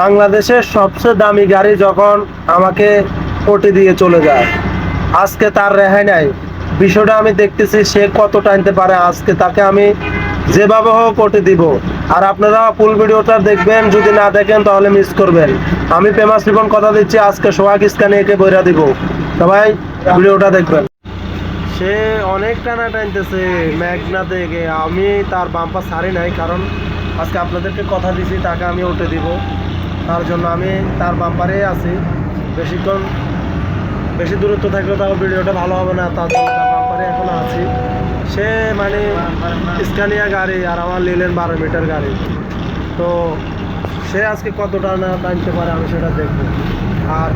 বাংলাদেশের সবচেয়ে দামি গাড়ি যখন আমাকে কোটি দিয়ে চলে যায়, আজকে তার রেহাই নাই। বিষয়টা আমি দেখতেছি সে কত টানতে পারে আজকে, তাকে আমি যেভাবে হোক কোটি দিব। আর আপনারা ফুল ভিডিওটা দেখবেন, যদি না দেখেন তাহলে মিস করবেন। আমি ফেমাস রিপন কথা দিচ্ছি, আজকে সোহাগ ইস্কানে একে বইরা দিব। সবাই ভিডিওটা দেখবেন। সে অনেক টানা টানতেছে মেঘনা থেকে। আমি তার বাম্পা ছাড়ি নাই, কারণ আজকে আপনাদেরকে কথা দিছি, তাকে আমি উঠে দিব। তার জন্য আমি তার বাম্পারে আছি। বেশিক্ষণ বেশি দূরত্ব থাকলে তাও ভিডিওটা ভালো হবে না, তার জন্য তার বাম্পারে এখন আছি। সে মানে স্কানিয়া গাড়ি আর আমার লিলেন বারো মিটার গাড়ি। তো সে আজকে কতটা না টানতে পারে আমি সেটা দেখব। আর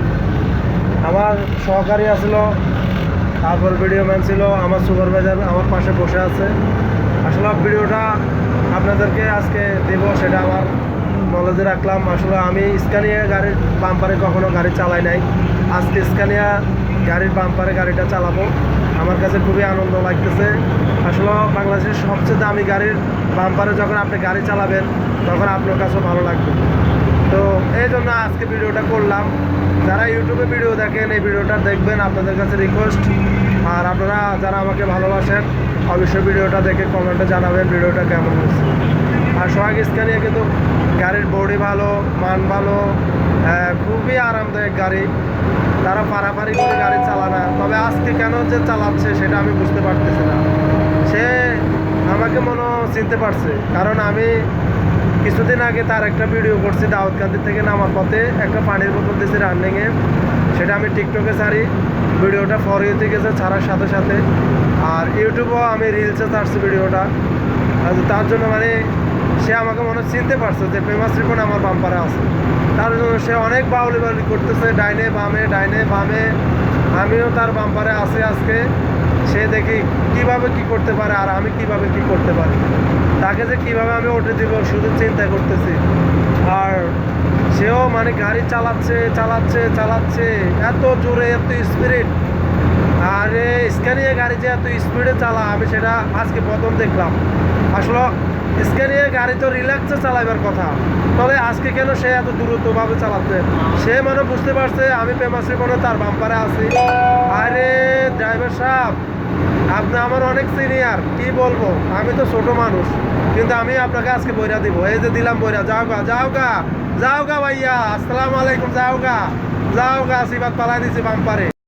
আমার সহকারী আসলো, তারপর ভিডিও ম্যান ছিল, আমার সুপারভাইজার আমার পাশে বসে আছে। আসলে ভিডিওটা আপনাদেরকে আজকে দেব, সেটা আমার নলেজে রাখলাম। আসলে আমি স্কানিয়া গাড়ির বাম্পারে কখনো গাড়ি চালাই নাই। আজকে স্কানিয়া গাড়ির বাম্পারে গাড়িটা চালাবো। আমার কাছে খুবই আনন্দ লাগতেছে। আসলে বাংলাদেশের সবচেয়ে দামি গাড়ির বাম্পারে যখন আপনি গাড়ি চালাবেন, তখন আপনার কাছেও ভালো লাগবে। তো এই জন্য আজকে ভিডিওটা করলাম। যারা ইউটিউবে ভিডিও দেখেন, এই ভিডিওটা দেখবেন, আপনাদের কাছে রিকোয়েস্ট আর আপনারা যারা আমাকে ভালোবাসেন, অবশ্যই ভিডিওটা দেখে কমেন্টে জানাবেন, ভিডিওটা কেমন হয়েছে। আর সোহাগ স্কানিয়া কিন্তু গাড়ির বডি ভালো, মান ভালো খুবই আরামদায়ক গাড়ি। তারা পারাপারি করে গাড়ি চালানা। তবে আজকে কেন যে চালাচ্ছে সেটা আমি বুঝতে পারতেছি না। সে আমাকে মনে চিনতে পারছে। কারণ আমি কিছুদিন আগে তার একটা ভিডিও করছি দাউদকান্দি থেকে নামার পথে। একটা পানির বোতল দিয়েছি রানিংয়ে সেটা আমি টিকটকে ছাড়ি। ভিডিওটা ফরিয়েতে গেছে ছাড়ার সাথে সাথে। আর ইউটিউবেও আমি রিলসে ছাড়ছি ভিডিওটা। আর তার জন্য মানে সে আমাকে মনে চিনতে পারছে যে ফেমাস রিপন আমার বাম্পারে আছে। তার জন্য সে অনেক বাউলি বাউলি করতেছে, ডাইনে, বামে ডাইনে, বামে। আমিও তার বাম্পারে আছি আজকে। সে দেখি কীভাবে কি করতে পারে আর আমি কীভাবে কি করতে পারি। তাকে যে কীভাবে আমি উঠে দিব শুধু চিন্তা করতেছি। আর সেও মানে গাড়ি চালাচ্ছে চালাচ্ছে চালাচ্ছে। এত জোরে, এত স্পিরিট আরে, স্ক্যানিয়া গাড়ি যে এত স্পিডে চালা, আমি সেটা আজকে প্রথম দেখলাম। আসলে, স্ক্যানিয়া গাড়ি তো রিল্যাক্সে চালাইবার কথা। তবে আজকে কেন সে এত দ্রুতভাবে চালাচ্ছে? সে মানে বুঝতে পারছে, আমি ফেমাসের কোনো তার বাম্পারে আছি। আরে ড্রাইভার সাহেব, আপনি আমার অনেক সিনিয়র কি বলব? আমি তো ছোট মানুষ, কিন্তু আমি আপনাকে আজকে বইরা দিব। এই যে দিলাম বইরা, যাও গা যাও গা যাও গা ভাইয়া, আসসালামু আলাইকুম, যাও গা যাও গা, আশীর্বাদ পালাই দিছি বাম্পারে